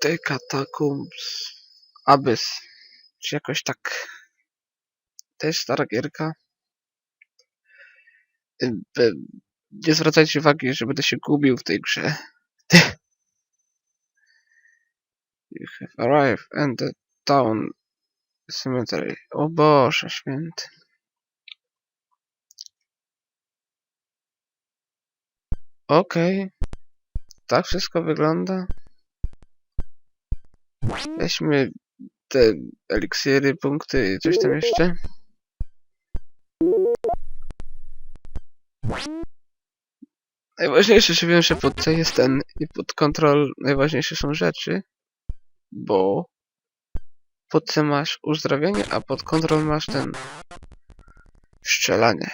The Catacombs Abyss. Czy jakoś tak. Też stara gierka. Ym, ym, Nie zwracajcie uwagi, że będę się gubił w tej grze. You have arrived at the town cemetery. O Boże święty. Okej. Tak wszystko wygląda. Weźmy te eliksiry, punkty i coś tam jeszcze. Najważniejsze, że wiem, że pod C jest ten i pod kontrol najważniejsze są rzeczy, bo pod C masz uzdrawianie, a pod kontrol masz ten strzelanie.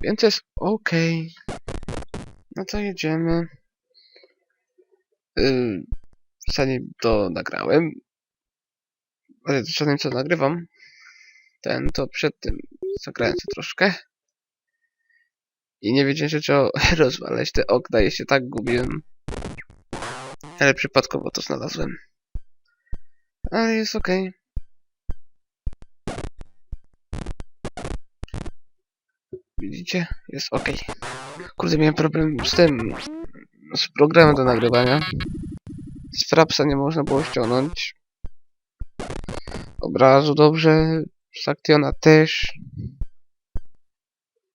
Więc jest ok. No to jedziemy. Yy, zanim to nagrałem, zanim co nagrywam, ten to przed tym zagrałem sobie troszkę. I nie wiedziałem, że trzeba rozwalać te okna, ja się tak gubiłem. Ale przypadkowo to znalazłem. Ale jest ok. Widzicie? Jest ok. Kurde, miałem problem z tym, z programem do nagrywania. Z Frapsa nie można było ściągnąć. Obrazu dobrze, z Actiona też.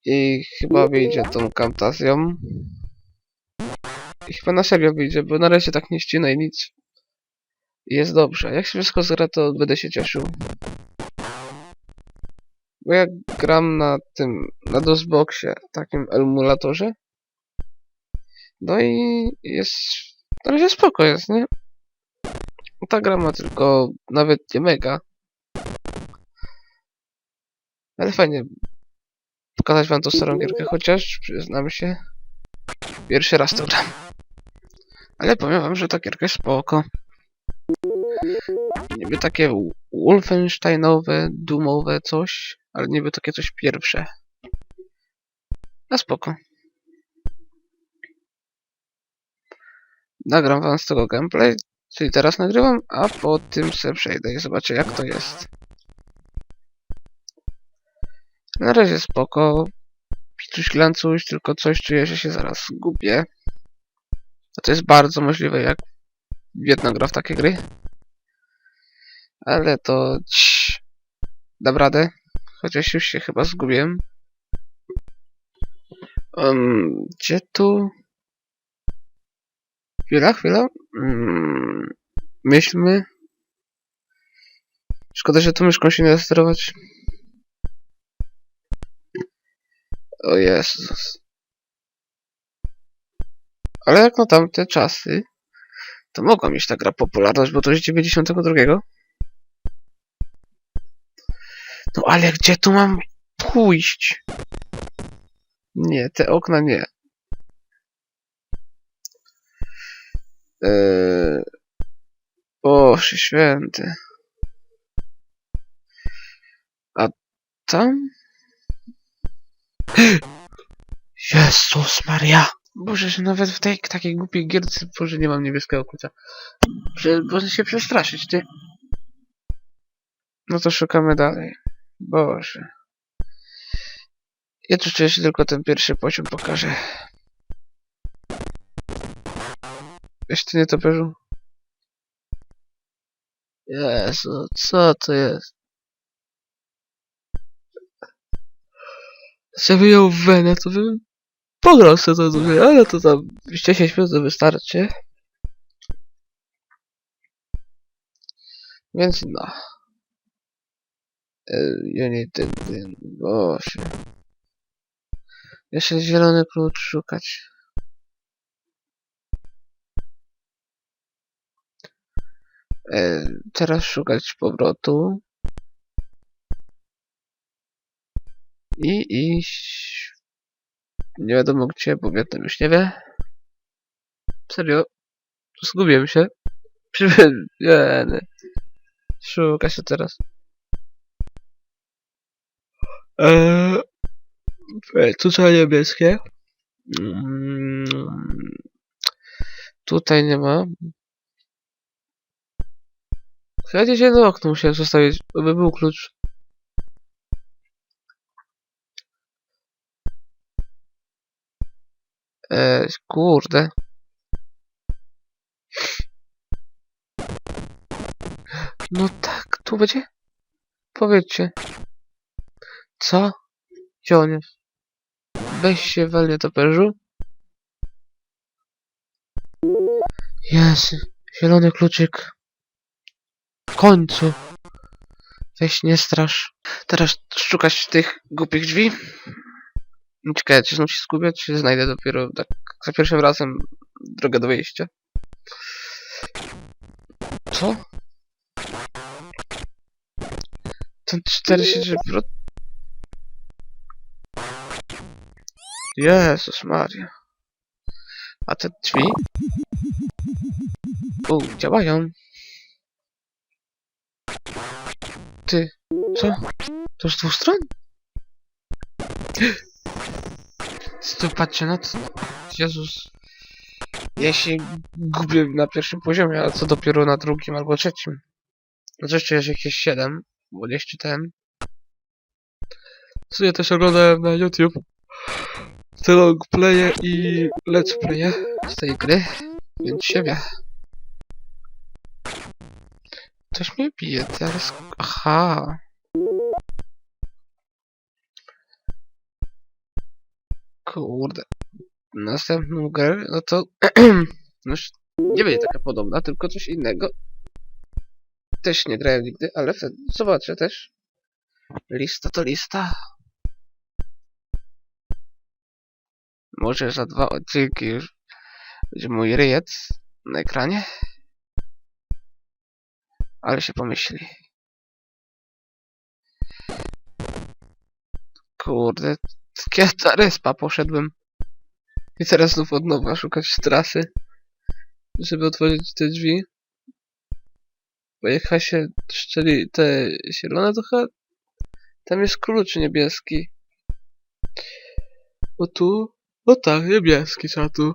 I chyba wyjdzie tą Camtasią. I chyba na serio wyjdzie, bo na razie tak nie ścina i nic. I Jest dobrze. Jak się wszystko zgra, to będę się cieszył. Bo jak gram na tym, na DOSBoxie, takim emulatorze, no i jest, na razie spoko jest, nie? Ta gra ma tylko nawet nie mega. Ale fajnie pokazać wam tą starą gierkę, chociaż przyznam się, pierwszy raz to gram. Ale powiem wam, że ta gierka jest spoko. Niby takie Wolfensteinowe, Doomowe coś, ale niby takie coś pierwsze. A spoko. Nagram wam z tego gameplay, czyli teraz nagrywam, a po tym se przejdę i zobaczę jak to jest. Na razie spoko. Pituś glancuś, tylko coś czuję, że się zaraz gubię. A to jest bardzo możliwe, jak jedna gra w takie gry. Ale to... Cii, dam radę. Chociaż już się chyba zgubiłem. Um, gdzie tu? Chwila, chwila. Mm, myślmy. Szkoda, że tą myszką się nie da sterować. O Jezus. Ale jak na tamte czasy, to mogła mieć ta gra popularność, bo to jest 92. No ale gdzie tu mam pójść? Nie, te okna nie. Eee... Boże święty. A tam? Jezus Maria! Boże, że nawet w tej takiej głupiej gierce, boże, nie mam niebieskiego klucza. Że można się przestraszyć, ty. No to szukamy dalej. Boże. Ja tu się tylko ten pierwszy poziom pokażę. Wiesz, ty nie to perzu? Jezu, co to jest? Se wyjął wenę, to bym pograł sobie to dłużej, ale to tam 10 minut wystarczy. Więc no. Ja nie ten, ten, boże. Jeszcze zielony klucz szukać. Teraz szukać powrotu. I iść. Nie wiadomo gdzie, bo Wietnam już nie wie. Serio. Zgubiłem się. Przy- Nie, nie. Szuka się teraz. Eee, e, tutaj niebieskie. Mm, tutaj nie ma. Chociaż jedno okno musiałem zostawić, by był klucz. Eee, kurde. No tak, tu będzie? Powiedzcie. Co? Gdzie on jest? Weź się walnie toperzu. Jest. Zielony kluczyk. Końcu. Weź nie strasz. Teraz szukać tych głupich drzwi. Ciekawe, czy znów się skupię, czy znajdę dopiero tak za pierwszym razem drogę do wyjścia. Co? Ten 43 pro... Jezus Maria. A te drzwi? U, działają. Ty, co? To z dwóch stron? Tu patrzcie na to. Jezus. Ja się gubię na pierwszym poziomie, a co dopiero na drugim albo trzecim. No jeszcze jest jakieś 7, bo jeszcze ten. Co ja też oglądałem na YouTube. Te longplaye i let's playe z tej gry, więc siebie. Ktoś mnie bije teraz. Aha. Kurde. Następną grę, no to... no nie będzie taka podobna, tylko coś innego. Też nie grałem nigdy, ale wtedy zobaczę też. Lista to lista. Może za dwa odcinki już będzie mój ryjec na ekranie. Ale się pomyśli. Kurde, ja respa poszedłem. I teraz znów od nowa szukać trasy, żeby otworzyć te drzwi. Bo jak się szczeli te zielone, to chyba tam jest klucz niebieski. O tu? O tak, niebieski czatu.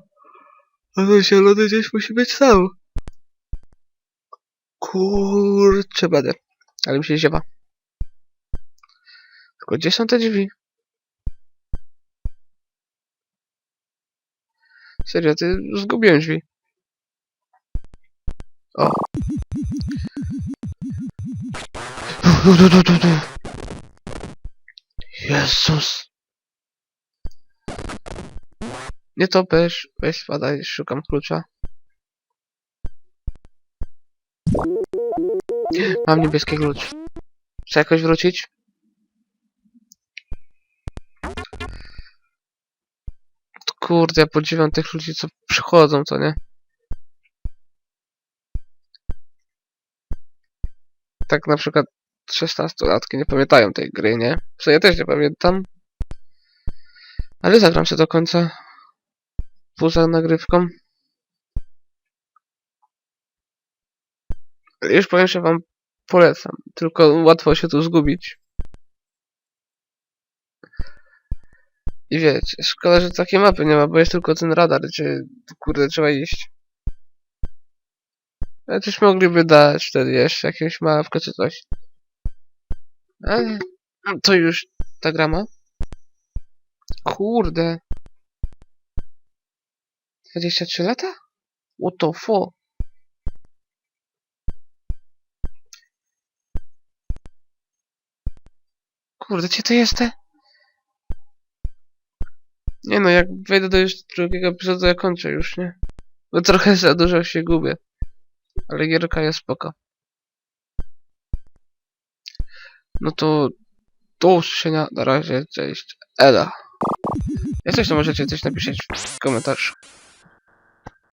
A ten zielony gdzieś musi być sam. Kurczę będę. Ale mi się ziewa. Tylko gdzie są te drzwi? Serio, ty zgubiłem drzwi. O. Du, du, du, du, du. Jezus. Nie to weź, weź spadaj, szukam klucza. Mam niebieski klucz. Chcę jakoś wrócić? Kurde, ja podziwiam tych ludzi, co przychodzą, co nie? Tak na przykład 16-latki nie pamiętają tej gry, nie? Co ja też nie pamiętam. Ale zagram się do końca. Poza nagrywką. Już powiem, że wam polecam. Tylko łatwo się tu zgubić. I wiecie, szkoda, że takiej mapy nie ma, bo jest tylko ten radar, gdzie kurde trzeba iść. Ale też mogliby dać wtedy jeszcze jakieś mapkę czy coś. Ale to już ta grama. Kurde. 23 lata? What the fuck? Kurde, gdzie to jestem? Nie no, jak wejdę do już drugiego epizodu, ja kończę już, nie? Bo trochę za dużo się gubię. Ale gierka jest spoko. No to do usłyszenia, na razie, cześć, Ela. Jak coś, to możecie coś napisać w komentarzu.